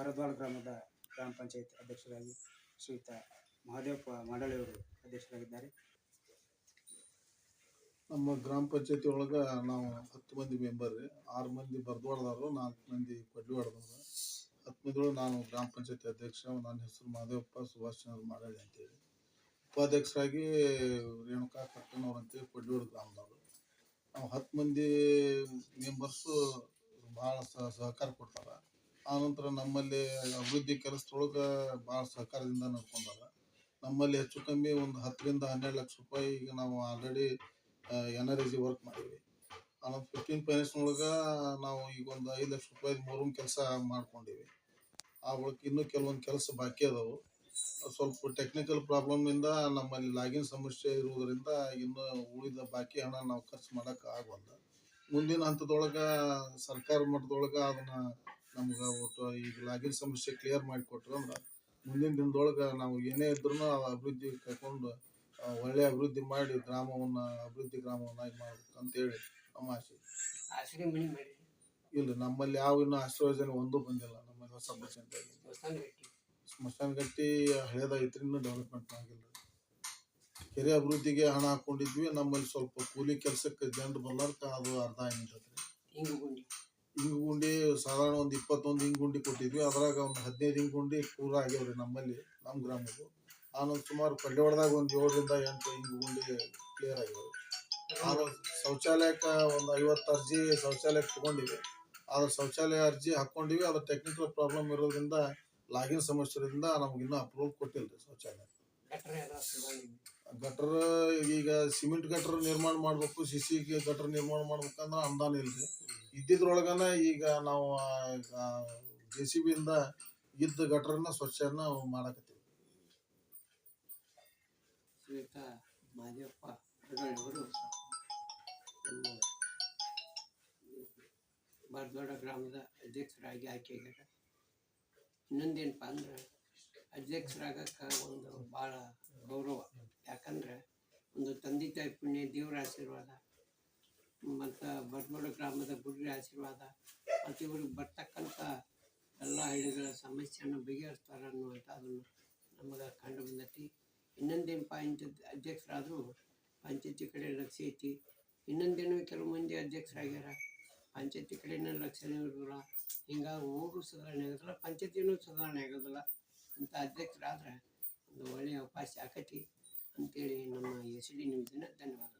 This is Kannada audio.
ಭರದ್ವಾಳ ಗ್ರಾಮದ ಗ್ರಾಮ ಪಂಚಾಯತ್ ಅಧ್ಯಕ್ಷರಾಗಿ ಶ್ರೀಯುತ ಮಹಾದೇವಪ್ಪ ಮಾಡಳಿಯವರು ಅಧ್ಯಕ್ಷರಾಗಿದ್ದಾರೆ. ನಮ್ಮ ಗ್ರಾಮ ಪಂಚಾಯತಿ ಒಳಗೆ ನಾವು ಹತ್ತು ಮಂದಿ ಮೆಂಬರ್ ರೀ ಆರು ಮಂದಿ ಬರ್ದ್ವಾಡ್ದವರು ನಾಲ್ಕು ಮಂದಿ ಕೊಡ್ಲಿವಾಡ್ದವ್ರು ಹತ್ತು ಮಂದಿಗಳು ನಾನು ಗ್ರಾಮ ಪಂಚಾಯತಿ ಅಧ್ಯಕ್ಷ, ನನ್ನ ಹೆಸರು ಮಾದೇವಪ್ಪ ಸುಭಾಷ್ ಚಂದ್ರ ಮಾಡಾಳಿ ಅಂತೇಳಿ. ಉಪಾಧ್ಯಕ್ಷರಾಗಿ ರೇಣುಕಾ ಕಕ್ಕನವ್ರು ಅಂತೇಳಿ ಕೊಡ್ಲಿವಾಡ ಗ್ರಾಮದವರು. ನಾವು ಹತ್ತು ಮಂದಿ ಮೆಂಬರ್ಸು ಭಾಳ ಸಹಕಾರ ಕೊಡ್ತಾರೆ. ಆನಂತರ ನಮ್ಮಲ್ಲಿ ಅಭಿವೃದ್ಧಿ ಕೆಲಸದೊಳಗೆ ಭಾಳ ಸಹಕಾರದಿಂದ ನಡ್ಕೊಂಡಾರ. ನಮ್ಮಲ್ಲಿ ಹೆಚ್ಚು ಕಮ್ಮಿ ಒಂದು ಹತ್ತರಿಂದ ಹನ್ನೆರಡು ಲಕ್ಷ ರೂಪಾಯಿ ಈಗ ನಾವು already N R G work ಮಾಡೀವಿ ಆನಂತರ ಫಿಫ್ಟೀನ್ ಫೈನಾನ್ಸ್ನೊಳಗೆ ನಾವು ಈಗ ಒಂದು ಐದು ಲಕ್ಷ ರೂಪಾಯಿ ಮೂರೊಂದು ಕೆಲಸ ಮಾಡ್ಕೊಂಡಿವಿ. ಆ ಒಳಗೆ ಇನ್ನೂ ಕೆಲವೊಂದು ಕೆಲಸ ಬಾಕಿ ಅದಾವು. ಸ್ವಲ್ಪ ಟೆಕ್ನಿಕಲ್ ಪ್ರಾಬ್ಲಮ್ನಿಂದ ನಮ್ಮಲ್ಲಿ ಲಾಗಿನ್ ಸಮಸ್ಯೆ ಇರುವುದರಿಂದ ಇನ್ನೂ ಉಳಿದ ಬಾಕಿ ಹಣ ನಾವು ಖರ್ಚು ಮಾಡೋಕೆ ಆಗವಲ್ದು. ಮುಂದಿನ ಹಂತದೊಳಗೆ ಸರ್ಕಾರ ಮಟ್ಟದೊಳಗೆ ಅದನ್ನ ನಮ್ಗೆ ಒಟ್ಟು ಈಗ ಲಾಗಿನ್ ಸಮಸ್ಯೆ ಕ್ಲಿಯರ್ ಮಾಡಿಕೊಟ್ರು ಅಂದ್ರೆ ಮುಂದಿನ ದಿನದೊಳಗೆ ನಾವು ಏನೇ ಇದ್ರೂ ಅಭಿವೃದ್ಧಿ ಕರ್ಕೊಂಡು ಒಳ್ಳೆ ಅಭಿವೃದ್ಧಿ ಮಾಡಿ ಗ್ರಾಮವನ್ನು ಅಭಿವೃದ್ಧಿ ಗ್ರಾಮವನ್ನಾಗಿ ಮಾಡ್ಬೇಕು ಅಂತೇಳಿ ನಮ್ಮ ಆಸೆ. ಇಲ್ಲ ನಮ್ಮಲ್ಲಿ ಯಾವ ಇನ್ನೂ ಆಶ್ರಯೋಜನೆ ಒಂದೂ ಬಂದಿಲ್ಲ ನಮ್ಮಲ್ಲಿ ಹೊಸ ಪರ್ಸೆಂಟಾಗಿ ದೇವಸ್ಥಾನ ಕಟ್ಟಿ ಸ್ಮಶಾನ ಗಟ್ಟಿ. ಹಳೇದಾಗಿತ್ತು ಇನ್ನೂ ಡೆವಲಪ್ಮೆಂಟ್ ಆಗಿಲ್ಲ. ಕೆರೆ ಅಭಿವೃದ್ಧಿಗೆ ಹಣ ಹಾಕೊಂಡಿದ್ವಿ ನಮ್ಮಲ್ಲಿ ಸ್ವಲ್ಪ ಕೂಲಿ ಕೆಲಸಕ್ಕೆ ಜನರು ಬರ್ಲಾರ್ಕ ಅದು ಅರ್ಧ ಏನಿರ್ತೈತೆ ಹಿಂಗು ಗುಂಡಿ ಸಾಧಾರಣ ಒಂದು ಇಪ್ಪತ್ತೊಂದು ಹಿಂಗ್ ಗುಂಡಿ ಕೊಟ್ಟಿದ್ವಿ. ಅದ್ರಾಗ ಒಂದು ಹದಿನೈದು ಹಿಂಗ್ ಗುಂಡಿ ಪೂರ ಆಗ್ಯಾವ್ರಿ ನಮ್ಮಲ್ಲಿ ನಮ್ಮ ಗ್ರಾಮದ್ದು. ಆನಂದ್ ಸುಮಾರು ಪಲ್ಯವಾಡದಾಗ ಒಂದು ಏಳರಿಂದ ಎಂಟು ಹಿಂಗ್ ಗುಂಡಿ ಕ್ಲಿಯರ್ ಆಗ್ಯಾವ್ರಿ. ಆಮೇಲೆ ಶೌಚಾಲಯಕ್ಕೆ ಒಂದು ಐವತ್ತು ಅರ್ಜಿ ಶೌಚಾಲಯಕ್ಕೆ ತಗೊಂಡಿವಿ. ಆದ್ರೆ ಶೌಚಾಲಯ ಅರ್ಜಿ ಹಾಕೊಂಡಿವಿ. ಅದ್ರ ಟೆಕ್ನಿಕಲ್ ಪ್ರಾಬ್ಲಮ್ ಇರೋದ್ರಿಂದ, ಲಾಗಿನ್ ಸಮಸ್ಯೆಯಿಂದ ನಮ್ಗೆ ಇನ್ನೂ ಅಪ್ರೂವಲ್ ಕೊಟ್ಟಿಲ್ಲ ರೀ ಶೌಚಾಲಯ. ಗಟ್ರ ಈಗ ಸಿಮೆಂಟ್ ಗಟ್ರ ನಿರ್ಮಾಣ ಮಾಡ್ಬೇಕು ಸಿ ಸಿ ಗಟ್ರ ನಿರ್ಮಾಣ ಮಾಡ್ಬೇಕಂದ್ರೆ ಅನುದಾನ ಇಲ್ರಿ. ಇದ್ದಿದ್ರೊಳಗನ ಈಗ ನಾವು ಜೆ ಸಿ ಬಿಯಿಂದ ಇದ್ದ ಗಟ್ರನ್ನ ಸ್ವಚ್ಛನ ಮಾಡಕತ್ತೀವಿ. ಮಾದೇವಪ್ಪ ಅವರು ಬರದೋಡ ಗ್ರಾಮದ ಅಧ್ಯಕ್ಷರಾಗಿ ಆಯ್ಕೆಯಾಗ್ಯಾರ ಇನ್ನೊಂದೇನಪ್ಪ ಅಂದ್ರೆ ಅಧ್ಯಕ್ಷರಾಗಕ್ಕೆ ಒಂದು ಭಾಳ ಗೌರವ. ಯಾಕಂದ್ರೆ ಒಂದು ತಂದೆ ತಾಯಿ ಪುಣ್ಯ, ದೇವರ ಆಶೀರ್ವಾದ, ಮತ್ತು ಬಟ್ಬೋಡ ಗ್ರಾಮದ ಗುಡ್ರಿ ಆಶೀರ್ವಾದ, ಮತ್ತು ಇವ್ರಿಗೆ ಬರ್ತಕ್ಕಂಥ ಎಲ್ಲ ಹಳ್ಳಿಗಳ ಸಮಸ್ಯೆಯನ್ನು ಬಗೆಹರಿಸ್ತಾರೆ ಅನ್ನುವಂಥದ್ದನ್ನು ನಮಗೆ ಕಂಡು ಬಂದೈತಿ. ಇನ್ನೊಂದೇನು ಇಂಥ ಅಧ್ಯಕ್ಷರಾದರೂ ಪಂಚಾಯತಿ ಕಡೆ ಲಕ್ಷ್ಯ ಐತಿ. ಇನ್ನೊಂದೇನು ಕೆಲವು ಮಂದಿ ಅಧ್ಯಕ್ಷರಾಗ್ಯಾರ, ಪಂಚಾಯತಿ ಕಡೆನೂ ಲಕ್ಷ್ಯನೇ ಇರೋದಿಲ್ಲ ಹಿಂಗಾಗಿ ಊರು ಸುಧಾರಣೆ ಆಗೋದಿಲ್ಲ, ಪಂಚಾಯತಿನೂ ಸುಧಾರಣೆ ಆಗೋದಿಲ್ಲ. ಇಂಥ ಅಧ್ಯಕ್ಷರಾದ್ರೆ ಒಂದು ಒಳ್ಳೆಯ ಅವಕಾಶ ಆಕತಿ ಅಂತೇಳಿ ನಮ್ಮ ಎಸ್ ಡಿ ನ್ಯೂಸಿನ ಧನ್ಯವಾದಗಳು.